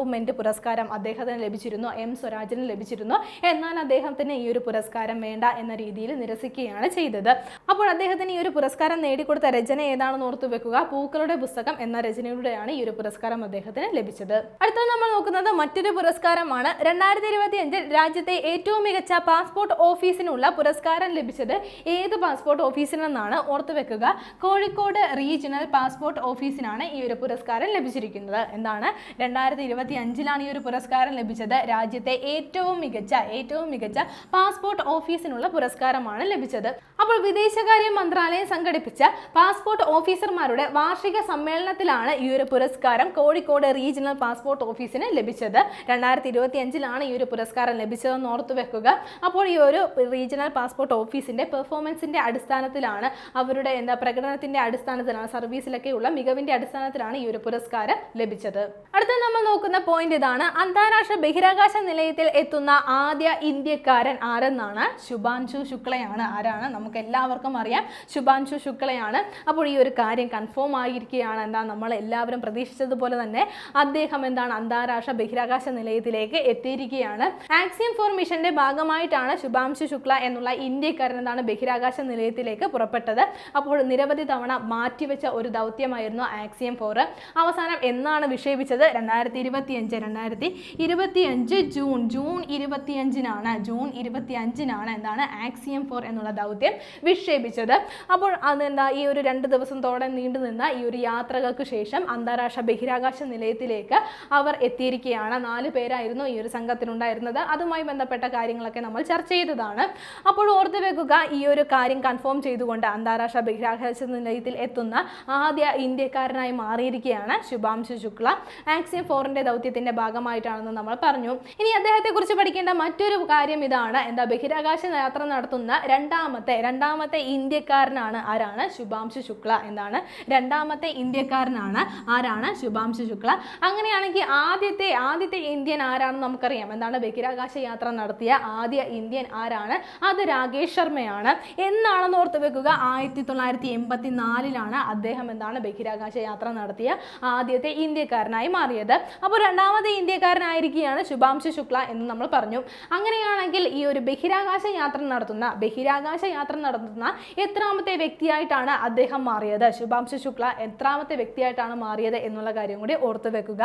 എൻഡോമെന്റ് പുരസ്കാരം അദ്ദേഹത്തിന് ലഭിച്ചിരുന്നു എം സ്വരാജിന് ലഭിച്ചിരുന്നു. എന്നാൽ അദ്ദേഹത്തിന് ഈ ഒരു പുരസ്കാരം വേണ്ട എന്ന രീതിയിൽ നിരസിക്കുകയാണ് ചെയ്തത്. അപ്പോൾ അദ്ദേഹത്തിന് ഈ ഒരു പുരസ്കാരം നേടിക്കൊടുത്ത രചന ഏതാണെന്ന് ഓർത്തു വെക്കുക. പൂക്കളുടെ പുസ്തകം എന്ന രചനയിലൂടെയാണ് ഈ ഒരു പുരസ്കാരം അദ്ദേഹത്തിന് ലഭിച്ചത്. അടുത്ത നമ്മൾ നോക്കുന്നത് മറ്റൊരു പുരസ്കാരമാണ്. രണ്ടായിരത്തി ഇരുപത്തി അഞ്ചിൽ രാജ്യത്തെ ഏറ്റവും മികച്ച പാസ്പോർട്ട് ഓഫീസിനുള്ള പുരസ്കാരം ലഭിച്ചത് ഏത് പാസ്പോർട്ട് ഓഫീസിനെന്നാണ് ഓർത്തു വെക്കുക. കോഴിക്കോട് റീജിയണൽ പാസ്പോർട്ട് ഓഫീസിനാണ് ഈ ഒരു പുരസ്കാരം ലഭിച്ചിരിക്കുന്നത്. എന്താണ്? രണ്ടായിരത്തി ഇരുപത്തി അഞ്ചിലാണ് ഈ ഒരു പുരസ്കാരം ലഭിച്ചത്. രാജ്യത്തെ ഏറ്റവും മികച്ച ഏറ്റവും മികച്ച പാസ്പോർട്ട് ഓഫീസിനുള്ള പുരസ്കാരമാണ് ലഭിച്ചത്. അപ്പോൾ വിദേശകാര്യ മന്ത്രാലയം സംഘടിപ്പിച്ച പാസ്പോർട്ട് ഓഫീസർമാരുടെ വാർഷിക സമ്മേളനത്തിലാണ് ഈ ഒരു പുരസ്കാരം കോഴിക്കോട് റീജിയണൽ പാസ്പോർട്ട് ഓഫീസിന് ലഭിച്ചത്. രണ്ടായിരത്തി ഇരുപത്തി അഞ്ചിലാണ് ഈ ഒരു പുരസ്കാരം ലഭിച്ചതെന്ന് ഓർത്തു വെക്കുക. അപ്പോൾ ഈ ഒരു റീജിയണൽ പാസ്പോർട്ട് ഓഫീസിന്റെ പെർഫോമൻസിന്റെ അടിസ്ഥാനത്തിലാണ് അവരുടെ എന്താ പ്രകടനത്തിന്റെ അടിസ്ഥാനത്തിലാണ് സർവീസിലൊക്കെയുള്ള മികവിന്റെ അടിസ്ഥാനത്തിലാണ് ഈ ഒരു പുരസ്കാരം ലഭിച്ചത്. അടുത്ത നമ്മൾ നോക്കുന്ന പോയിന്റ് ഇതാണ്. അന്താരാഷ്ട്ര ബഹിരാകാശ നിലയത്തിൽ എത്തുന്ന ആദ്യ ഇന്ത്യക്കാരൻ ആരെന്നാണ്? ശുഭാൻശു ശുക്ലയാണ്. ആരാണ്? നമുക്ക് എല്ലാവർക്കും അറിയാം. ശുഭാൻശു ശുക്ലയാണ്. അപ്പോൾ ഈ ഒരു കാര്യം കൺഫേം ആയിരിക്കുകയാണ് എന്താ നമ്മൾ എല്ലാവരും പ്രതീക്ഷിച്ചതുപോലെ തന്നെ അദ്ദേഹം എന്താണ് അന്താരാഷ്ട്ര ബഹിരാകാശ നിലയത്തിലേക്ക് എത്തിയിരിക്കുകയാണ്. ആക്സിയം ഫോർ മിഷന്റെ ഭാഗമായിട്ടാണ് ശുഭാംശു ശുക്ല എന്നുള്ള ഇന്ത്യക്കാരൻ എന്താണ് ബഹിരാകാശ നിലയത്തിലേക്ക് പുറപ്പെട്ടത്. അപ്പോൾ നിരവധി തവണ മാറ്റിവെച്ച ഒരു ദൗത്യമായിരുന്നു ആക്സിയം ഫോർ അവസാനം എന്നാണ് വിക്ഷേപിച്ചത്? രണ്ടായിരത്തി ഇരുപത്തിയഞ്ച് രണ്ടായിരത്തി ഇരുപത്തിയഞ്ച് ജൂൺ ജൂൺ ഇരുപത്തിയഞ്ചിനാണ് ജൂൺ ഇരുപത്തി അഞ്ചിനാണ് എന്താണ് ആക്സിയം ഫോർ എന്നുള്ള ദൗത്യം വിക്ഷേപിച്ചത്. അപ്പോൾ അതെന്താ? ഈ ഒരു രണ്ട് ദിവസത്തോടെ നീണ്ടു നിന്ന ഈ ഒരു യാത്രകൾക്ക് ശേഷം അന്താരാഷ്ട്ര ബഹിരാകാശ നിലയത്തിലേക്ക് അവർ എത്തിയിരിക്കുകയാണ്. നാല് പേരായിരുന്നു ഈ ഒരു സംഘത്തിനുണ്ടായിരുന്നത് അതുമായി ബന്ധപ്പെട്ട കാര്യങ്ങളൊക്കെ നമ്മൾ ചർച്ച ചെയ്തതാണ്. അപ്പോൾ ഓർത്തു വെക്കുക ഈ ഒരു കാര്യം കൺഫേം ചെയ്തുകൊണ്ട് അന്താരാഷ്ട്ര ബഹിരാകാശ നിലയത്തിൽ എത്തുന്ന ആദ്യ ഇന്ത്യക്കാരനായി മാറിയിരിക്കുകയാണ് ശുഭാംശു ശുക്ല. ആക്സിയം ഫോറിന്റെ ദൗത്യത്തിന്റെ ഭാഗമായിട്ടാണെന്ന് നമ്മൾ പറഞ്ഞു. ഇനി അദ്ദേഹത്തെ കുറിച്ച് പഠിക്കേണ്ട മറ്റൊരു കാര്യം ഇതാണ്. എന്താ ബഹിരാകാശ യാത്ര നടത്തുന്ന രണ്ടാമത്തെ രണ്ടാമത്തെ ഇന്ത്യക്കാരനാണ് ആരാണ്? ശുഭാംശു ശുക്ല എന്താണ് രണ്ടാമത്തെ ഇന്ത്യക്കാരനാണ് ആരാണ്? ശുഭാംശു ശുക്ല. അങ്ങനെയാണെങ്കിൽ ആദ്യത്തെ ആദ്യത്തെ ഇന്ത്യൻ ആരാണെന്ന് നമുക്കറിയാം. എന്താണ്? ബഹിരാകാശ യാത്ര നടത്തിയ ആദ്യ ഇന്ത്യൻ ആരാണ്? അത് രാകേഷ് ശർമ്മയാണ്. എന്നാണെന്ന് ഓർത്ത് വെക്കുക ആയിരത്തി തൊള്ളായിരത്തി എൺപത്തി നാലിലാണ് അദ്ദേഹം എന്താണ്? ബഹിരാകാശ യാത്ര നടത്തിയ ആദ്യത്തെ ഇന്ത്യക്കാരനായി മാറിയത്. അപ്പോൾ രണ്ടാമത്തെ ഇന്ത്യക്കാരനായിരിക്കുകയാണ് ശുഭാംശു ശുക്ല എന്ന് നമ്മൾ പറഞ്ഞു. അങ്ങനെയാണെങ്കിൽ ഈ ഒരു ബഹിരാകാശ യാത്ര നടത്തുന്ന ബഹിരാകാശ യാത്ര നടത്തുന്ന എത്രാമത്തെ വ്യക്തിയായിട്ടാണ് അദ്ദേഹം മാറിയത്? ശുഭാംശു ശുക്ല എത്രാമത്തെ വ്യക്തിയായിട്ടാണ് മാറിയത് എന്നുള്ള കാര്യം കൂടി ഓർത്തു വെക്കുക.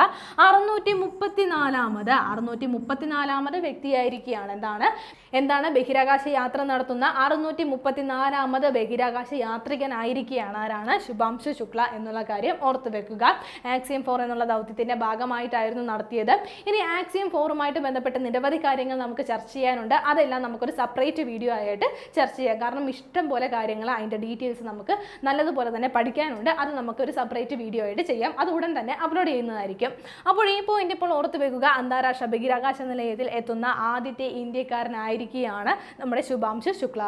അറുന്നൂറ്റി മുപ്പത്തിനാലാമത് അറുന്നൂറ്റി മുപ്പത്തിനാലാമത് വ്യക്തിയായിരിക്കുകയാണ്. എന്താണ്? എന്താണ് ബഹിരാകാശ യാത്ര നടത്തുന്ന അറുന്നൂറ്റി മുപ്പത്തിനാലാമത് ബഹിരാകാശ യാത്രികനായിരിക്കുകയാണ് ആരാണ്? ശുഭാംശു ശുക്ല എന്നുള്ള കാര്യം ഓർത്തു വെക്കുക. ആക്സിയം ഫോർ എന്നുള്ള ദൗത്യത്തിന്റെ ഭാഗമായിട്ടായിരുന്നു നടത്തിയത്. ഇനി ആക്സിയം ഫോറുമായിട്ട് ബന്ധപ്പെട്ട് നിരവധി കാര്യങ്ങൾ നമുക്ക് ചർച്ച ചെയ്യാനുണ്ട്. അതെല്ലാം നമുക്കൊരു സെപ്പറേറ്റ് വീഡിയോ ആയിട്ട് ചർച്ച ചെയ്യാം. കാരണം ഇഷ്ടം പോലെ കാര്യങ്ങൾ അതിന്റെ ഡീറ്റെയിൽസ് നമുക്ക് നല്ലതുപോലെ തന്നെ പഠിക്കാനുണ്ട്. അത് നമുക്കൊരു സെപ്പറേറ്റ് വീഡിയോ ആയിട്ട് ചെയ്യാം. അത് ഉടൻ തന്നെ അപ്ലോഡ് ചെയ്യുന്നതായിരിക്കും. അപ്പോൾ ഈ പോയിന്റ് ഇപ്പോൾ ഓർത്ത് വെക്കുക. അന്താരാഷ്ട്ര ബഹിരാകാശ നിലയത്തിൽ എത്തുന്ന ആദ്യത്തെ ഇന്ത്യക്കാരനായിരിക്കുകയാണ് നമ്മുടെ ശുഭാംശു ശുക്ല.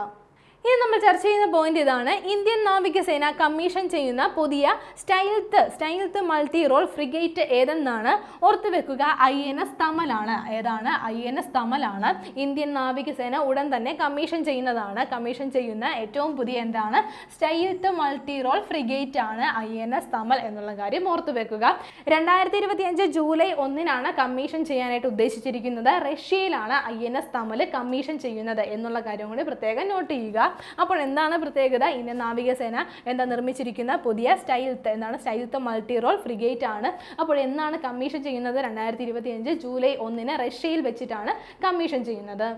ഇനി നമ്മൾ ചർച്ച ചെയ്യുന്ന പോയിന്റ് ഇതാണ്. ഇന്ത്യൻ നാവികസേന കമ്മീഷൻ ചെയ്യുന്ന പുതിയ stealth stealth multi role frigate ഏതെന്നാണ് ഓർത്തു വെക്കുക. ഐ എൻ എസ് തമലാണ്. ഏതാണ്? ഐ എൻ എസ് തമലാണ്. ഇന്ത്യൻ നാവികസേന ഉടൻ തന്നെ കമ്മീഷൻ ചെയ്യുന്നതാണ്. കമ്മീഷൻ ചെയ്യുന്ന ഏറ്റവും പുതിയ എന്താണ്? സ്റ്റൈൽത്ത് മൾട്ടി റോൾ ഫ്രിഗേറ്റ് ആണ് ഐ എൻ എസ് തമൽ എന്നുള്ള കാര്യം ഓർത്തു വെക്കുക. രണ്ടായിരത്തി ഇരുപത്തി അഞ്ച് ജൂലൈ ഒന്നിനാണ് കമ്മീഷൻ ചെയ്യാനായിട്ട് ഉദ്ദേശിച്ചിരിക്കുന്നത്. റഷ്യയിലാണ് I N S Tamal commission ചെയ്യുന്നത് എന്നുള്ള കാര്യം കൂടി പ്രത്യേകം നോട്ട് ചെയ്യുക. അപ്പോൾ എന്താണ് പ്രത്യേകത? ഇന്ത്യൻ നാവികസേന എന്താ നിർമ്മിച്ചിരിക്കുന്ന പുതിയ സ്റ്റൈൽത്ത് എന്താണ് സ്റ്റൈൽത്ത് മൾട്ടി റോൾ ഫ്രിഗേറ്റ് ആണ്. അപ്പോൾ എന്നാണ് കമ്മീഷൻ ചെയ്യുന്നത്? രണ്ടായിരത്തി ഇരുപത്തി അഞ്ച് ജൂലൈ ഒന്നിന് റഷ്യയിൽ വെച്ചിട്ടാണ് കമ്മീഷൻ ചെയ്യുന്നത്.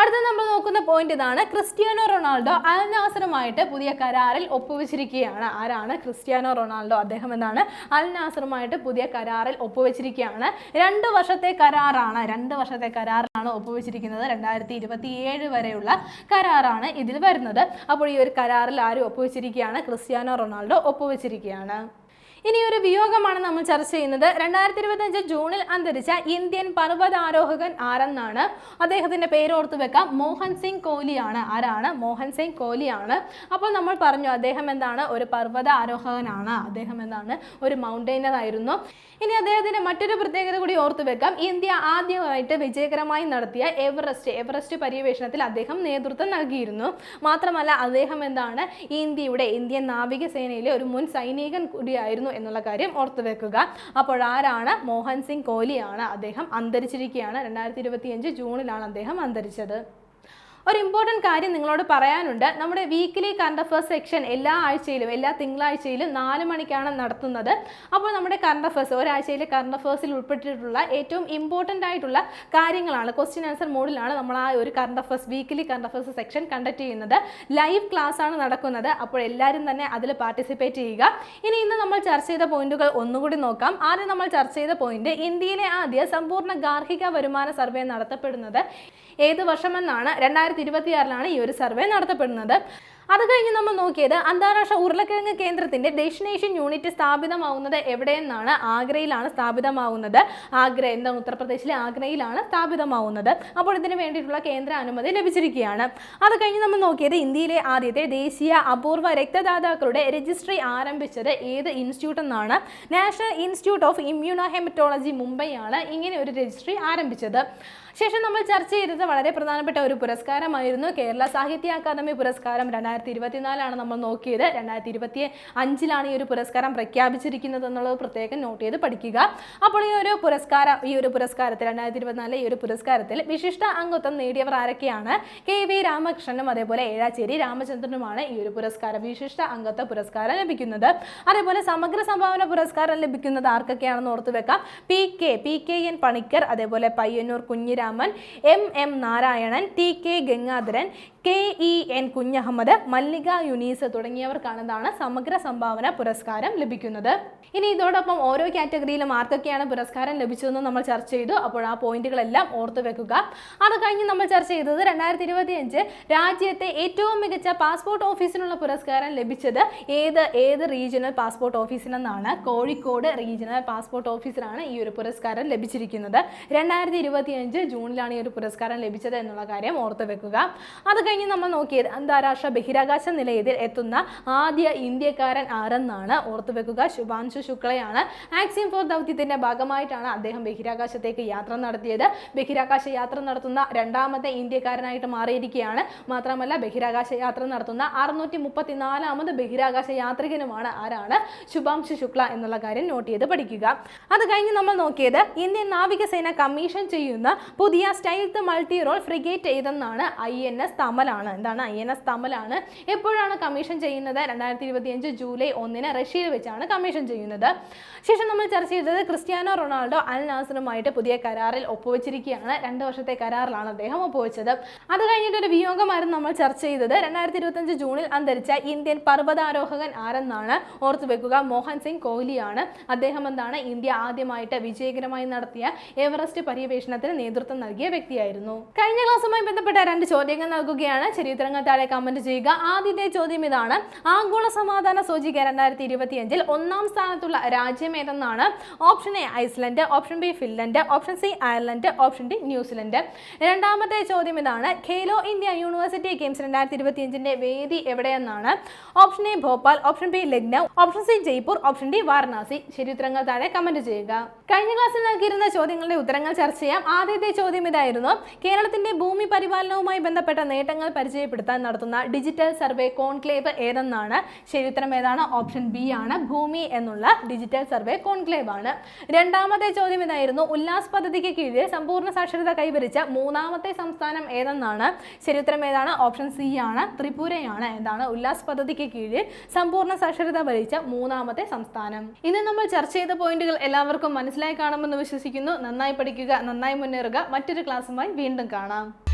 അടുത്ത നമ്മൾ നോക്കുന്ന പോയിന്റ് ഇതാണ് ക്രിസ്ത്യാനോ റൊണാൾഡോ അൽ നാസറുമായിട്ട് പുതിയ കരാറിൽ ഒപ്പുവെച്ചിരിക്കുകയാണ്. ആരാണ് ക്രിസ്ത്യാനോ റൊണാൾഡോ അദ്ദേഹം എന്നാണ്. അൽ നാസറുമായിട്ട് പുതിയ കരാറിൽ ഒപ്പുവെച്ചിരിക്കുകയാണ്. രണ്ട് വർഷത്തെ കരാറാണ് രണ്ട് വർഷത്തെ കരാറിലാണ് ഒപ്പുവെച്ചിരിക്കുന്നത്. രണ്ടായിരത്തി ഇരുപത്തി ഏഴ് വരെയുള്ള കരാറാണ് ഇതിൽ വരുന്നത്. അപ്പോൾ ഈ ഒരു കരാറിൽ ആരും ഒപ്പുവെച്ചിരിക്കുകയാണ്? Cristiano Ronaldo ഒപ്പുവെച്ചിരിക്കുകയാണ്. ഇനി ഒരു വിയോഗമാണ് നമ്മൾ ചർച്ച ചെയ്യുന്നത്. രണ്ടായിരത്തി ഇരുപത്തഞ്ച് ജൂണിൽ അന്തരിച്ച ഇന്ത്യൻ പർവതാരോഹകൻ ആരെന്നാണ്? അദ്ദേഹത്തിന്റെ പേര് ഓർത്ത് വെക്കാം. മോഹൻ സിംഗ് കോഹ്ലിയാണ് ആരാണ്? മോഹൻ സിംഗ് കോഹ്ലിയാണ് അപ്പോൾ നമ്മൾ പറഞ്ഞു അദ്ദേഹം എന്താണ്? ഒരു പർവത ആരോഹകനാണ് അദ്ദേഹം എന്താണ്? ഒരു മൗണ്ടൈനർ ആയിരുന്നു. ഇനി അദ്ദേഹത്തിന്റെ മറ്റൊരു പ്രത്യേകത കൂടി ഓർത്തു വെക്കാം. ഇന്ത്യ ആദ്യമായിട്ട് വിജയകരമായി നടത്തിയ എവറസ്റ്റ് എവറസ്റ്റ് പര്യവേഷണത്തിൽ അദ്ദേഹം നേതൃത്വം നൽകിയിരുന്നു. മാത്രമല്ല അദ്ദേഹം എന്താണ്? ഇന്ത്യയുടെ ഇന്ത്യൻ നാവികസേനയിലെ ഒരു മുൻ സൈനികൻ കൂടിയായിരുന്നു എന്നുള്ള കാര്യം ഓർത്തു വെക്കുക. അപ്പോൾ ആരാണ്? മോഹൻ സിംഗ് കോഹ്ലിയാണ് അദ്ദേഹം അന്തരിച്ചിരിക്കുകയാണ്. രണ്ടായിരത്തി ഇരുപത്തിയഞ്ച് ജൂണിലാണ് അദ്ദേഹം അന്തരിച്ചത്. ഒരു ഇമ്പോർട്ടന്റ് കാര്യം നിങ്ങളോട് പറയാനുണ്ട്. നമ്മുടെ വീക്കിലി കറണ്ട് അഫേഴ്സ് സെക്ഷൻ എല്ലാ ആഴ്ചയിലും എല്ലാ തിങ്കളാഴ്ചയിലും നാല് മണിക്കാണ് നടത്തുന്നത്. അപ്പോൾ നമ്മുടെ കറണ്ട് അഫേഴ്സ് ഒരാഴ്ചയിലെ കറണ്ട് അഫേഴ്സിൽ ഉൾപ്പെട്ടിട്ടുള്ള ഏറ്റവും ഇമ്പോർട്ടന്റ് ആയിട്ടുള്ള കാര്യങ്ങളാണ് ക്വസ്റ്റ്യൻ ആൻസർ മോഡിലാണ് നമ്മൾ ആ ഒരു current affairs weekly current affairs section conduct ചെയ്യുന്നത്. ലൈവ് ക്ലാസ് ആണ് നടക്കുന്നത്. അപ്പോൾ എല്ലാവരും തന്നെ അതിൽ പാർട്ടിസിപ്പേറ്റ് ചെയ്യുക. ഇനി ഇന്ന് നമ്മൾ ചർച്ച ചെയ്ത പോയിന്റുകൾ ഒന്നുകൂടി നോക്കാം. ആദ്യം നമ്മൾ ചർച്ച ചെയ്ത പോയിന്റ് ഇന്ത്യയിലെ ആദ്യ സമ്പൂർണ ഗാർഹിക വരുമാന സർവേ നടത്തപ്പെടുന്നത് ഏത് വർഷമെന്നാണ്? രണ്ടായിരത്തി ഇരുപത്തിയാറിലാണ് ഈ ഒരു സർവേ നടത്തപ്പെടുന്നത്. അത് കഴിഞ്ഞ് നമ്മൾ നോക്കിയത് അന്താരാഷ്ട്ര ഉരുളക്കിഴങ്ങ് കേന്ദ്രത്തിന്റെ ഡെസ്റ്റിനേഷൻ യൂണിറ്റ് സ്ഥാപിതമാവുന്നത് എവിടെയെന്നാണ് ആഗ്രയിലാണ് സ്ഥാപിതമാവുന്നത്. ആഗ്ര എന്താണ്? ഉത്തർപ്രദേശിലെ ആഗ്രയിലാണ് സ്ഥാപിതമാവുന്നത്. അപ്പോൾ ഇതിന് വേണ്ടിയിട്ടുള്ള കേന്ദ്ര അനുമതി ലഭിച്ചിരിക്കുകയാണ്. അത് കഴിഞ്ഞ് നമ്മൾ നോക്കിയത് ഇന്ത്യയിലെ ആദ്യത്തെ ദേശീയ അപൂർവ രക്തദാതാക്കളുടെ രജിസ്ട്രി ആരംഭിച്ചത് ഏത് ഇൻസ്റ്റിറ്റ്യൂട്ട് എന്നാണ്? National institute of immunohaematology മുംബൈയാണ് ഇങ്ങനെ ഒരു രജിസ്ട്രി ആരംഭിച്ചത്. ശേഷം നമ്മൾ ചർച്ച ചെയ്തത് വളരെ പ്രധാനപ്പെട്ട ഒരു പുരസ്കാരമായിരുന്നു കേരള സാഹിത്യ അക്കാദമി പുരസ്കാരം രണ്ടായിരത്തി ഇരുപത്തിനാലാണ് നമ്മൾ നോക്കിയത്. രണ്ടായിരത്തി ഇരുപത്തി അഞ്ചിലാണ് ഈ ഒരു പുരസ്കാരം പ്രഖ്യാപിച്ചിരിക്കുന്നത് എന്നുള്ളത് പ്രത്യേകം നോട്ട് ചെയ്ത് പഠിക്കുക. അപ്പോൾ ഈ ഒരു പുരസ്കാരം ഈ ഒരു പുരസ്കാരത്തിൽ രണ്ടായിരത്തി ഇരുപത്തിനാലിലെ ഈ ഒരു പുരസ്കാരത്തിൽ വിശിഷ്ട അംഗത്വം നേടിയവർ ആരൊക്കെയാണ്? കെ വി രാമകൃഷ്ണനും അതേപോലെ ഏഴാച്ചേരി രാമചന്ദ്രനുമാണ് ഈ ഒരു പുരസ്കാരം വിശിഷ്ട അംഗത്വ പുരസ്കാരം ലഭിക്കുന്നത്. അതേപോലെ സമഗ്ര സംഭാവന പുരസ്കാരം ലഭിക്കുന്നത് ആർക്കൊക്കെയാണെന്ന് ഓർത്തു വെക്കാം. P K P K N Panicker അതേപോലെ Payyanur Kunhiraman M M Narayanan T K Gangadharan K E N Kunhahammed Mallika Younis തുടങ്ങിയവർക്കാണ് എന്താണ് സമഗ്ര സംഭാവന പുരസ്കാരം ലഭിക്കുന്നത്. ഇനി ഇതോടൊപ്പം ഓരോ കാറ്റഗറിയിലും ആർക്കൊക്കെയാണ് പുരസ്കാരം ലഭിച്ചതെന്ന് നമ്മൾ ചർച്ച ചെയ്തു. അപ്പോൾ ആ പോയിന്റുകളെല്ലാം ഓർത്തു വെക്കുക. അത് കഴിഞ്ഞ് നമ്മൾ ചർച്ച ചെയ്തത് രണ്ടായിരത്തി രാജ്യത്തെ ഏറ്റവും മികച്ച പാസ്പോർട്ട് ഓഫീസിനുള്ള പുരസ്കാരം ലഭിച്ചത് ഏത് ഏത് റീജിയണൽ പാസ്പോർട്ട് ഓഫീസിനെന്നാണ്. കോഴിക്കോട് റീജിയണൽ പാസ്പോർട്ട് ഓഫീസിനാണ് ഈ ഒരു പുരസ്കാരം ലഭിച്ചിരിക്കുന്നത്. രണ്ടായിരത്തി ഇരുപത്തിയഞ്ച് ജൂണിലാണ് ഈ ഒരു പുരസ്കാരം ലഭിച്ചത് എന്നുള്ള കാര്യം ഓർത്തു വെക്കുക. അത് കഴിഞ്ഞ് നമ്മൾ നോക്കിയത് അന്താരാഷ്ട്ര ബഹിരാകാശ നിലയത്തിൽ എത്തുന്ന ആദ്യ ഇന്ത്യക്കാരൻ ആരെന്നാണ് ഓർത്തുവെക്കുക ശുഭാംശു ശുക്ലയാണ്. ആക്സിയം ഫോർ ദൗത്യത്തിന്റെ ഭാഗമായിട്ടാണ് അദ്ദേഹം ബഹിരാകാശത്തേക്ക് യാത്ര നടത്തിയത്. ബഹിരാകാശ യാത്ര നടത്തുന്ന രണ്ടാമത്തെ ഇന്ത്യക്കാരനായിട്ട് മാറിയിരിക്കുകയാണ്. മാത്രമല്ല ബഹിരാകാശ യാത്ര നടത്തുന്ന അറുന്നൂറ്റി മുപ്പത്തിനാലാമത് ബഹിരാകാശ യാത്രികനുമാണ് ആരാണ്? ശുഭാംശു ശുക്ല എന്നുള്ള കാര്യം നോട്ട് ചെയ്ത് പഠിക്കുക. അത് കഴിഞ്ഞ് നമ്മൾ നോക്കിയത് ഇന്ത്യൻ നാവികസേന കമ്മീഷൻ ചെയ്യുന്ന പുതിയ സ്റ്റൈൽത്ത് മൾട്ടി റോൾ ഫ്രിഗേറ്റ് ഏതെന്നാണ് ഐ എൻ എസ് തമലാണ് എന്താണ്? ഐ എൻ എസ് തമലാണ് എപ്പോഴാണ് കമ്മീഷൻ ചെയ്യുന്നത്? രണ്ടായിരത്തി ഇരുപത്തിയഞ്ച് ജൂലൈ ഒന്നിന് റഷ്യയിൽ വെച്ചാണ് കമ്മീഷൻ ചെയ്യുന്നത്. ശേഷം നമ്മൾ ചർച്ച ചെയ്തത് ക്രിസ്ത്യാനോ റൊണാൾഡോ അൽ നാസറുമായിട്ട് പുതിയ കരാറിൽ ഒപ്പുവെച്ചിരിക്കുകയാണ്. രണ്ട് വർഷത്തെ കരാറിലാണ് അദ്ദേഹം ഒപ്പുവെച്ചത്. അത് കഴിഞ്ഞിട്ട് ഒരു വിയോഗമായിരുന്നു നമ്മൾ ചർച്ച ചെയ്തത്. രണ്ടായിരത്തി ഇരുപത്തഞ്ച് ജൂണിൽ അന്തരിച്ച ഇന്ത്യൻ പർവതാരോഹകൻ ആരെന്നാണ് ഓർത്തു വെക്കുക? മോഹൻ സിംഗ് കോഹ്ലിയാണ്. അദ്ദേഹം എന്താണ്? ഇന്ത്യ ആദ്യമായിട്ട് വിജയകരമായി നടത്തിയ എവറസ്റ്റ് പര്യവേഷണത്തിന് നേതൃത്വം നൽകിയ വ്യക്തിയായിരുന്നു. കഴിഞ്ഞ ക്ലാസ്സുമായി ബന്ധപ്പെട്ട രണ്ട് ചോദ്യങ്ങൾ നൽകുകയാണ്. ചരിത്രങ്ങൾ താഴെ കമന്റ് ചെയ്യുക. ആദ്യത്തെ ചോദ്യം ഇതാണ്. ആഗോള സമാധാന സൂചിക രണ്ടായിരത്തി ഇരുപത്തിയഞ്ചിൽ ഒന്നാം സ്ഥാനത്തുള്ള രാജ്യം ഏതെന്നാണ്? Option A Iceland option B Finland option C Ireland option D New Zealand രണ്ടാമത്തെ ചോദ്യം ഇതാണ്. ഖേലോ ഇന്ത്യ യൂണിവേഴ്സിറ്റി ഗെയിംസ് രണ്ടായിരത്തി ഇരുപത്തിയഞ്ചിന്റെ വേദി എവിടെയെന്നാണ്? Option A Bhopal. Option B Lucknow. Option C Jaipur. Option D Varanasi. ശരി താഴെ കമന്റ് ചെയ്യുക. കഴിഞ്ഞ ക്ലാസ്സിൽ നൽകിയിരുന്ന ചോദ്യങ്ങളുടെ ഉത്തരങ്ങൾ ചർച്ച ചെയ്യാം. ആദ്യത്തെ ചോദ്യം ഇതായിരുന്നു. കേരളത്തിന്റെ ഭൂമി പരിപാലനവുമായി ബന്ധപ്പെട്ട നേട്ടങ്ങൾ പരിചയപ്പെടുത്താൻ നടത്തുന്ന ഡിജിറ്റൽ സർവേ കോൺക്ലേവ് ഏതെന്നാണ്? ശരി ഉത്തരം ഏതാണ്? ഓപ്ഷൻ ബി ആണ്. ഭൂമി എന്നുള്ള ഡിജിറ്റൽ സർവേ കോൺക്ലേവ് ആണ് രണ്ടാമത്തെ ചോദ്യം ഇതായിരുന്നു. ഉല്ലാസ് പദ്ധതിക്ക് കീഴിൽ സമ്പൂർണ സാക്ഷരത കൈവരിച്ച മൂന്നാമത്തെ സംസ്ഥാനം ഏതെന്നാണ്? ശരി ഉത്തരം ഏതാണ്? ഓപ്ഷൻ സി ആണ്. ത്രിപുരയാണ്. എന്താണ്? ഉല്ലാസ് പദ്ധതിക്ക് കീഴിൽ സമ്പൂർണ സാക്ഷരത വരിച്ച മൂന്നാമത്തെ സംസ്ഥാനം. ഇന്ന് നമ്മൾ ചർച്ച ചെയ്ത പോയിന്റുകൾ എല്ലാവർക്കും മനസ്സിലായി കാണുമെന്ന് വിശ്വസിക്കുന്നു. നന്നായി പഠിക്കുക നന്നായി മുന്നേറുക. മറ്റൊരു ക്ലാസ്സുമായി വീണ്ടും കാണാം.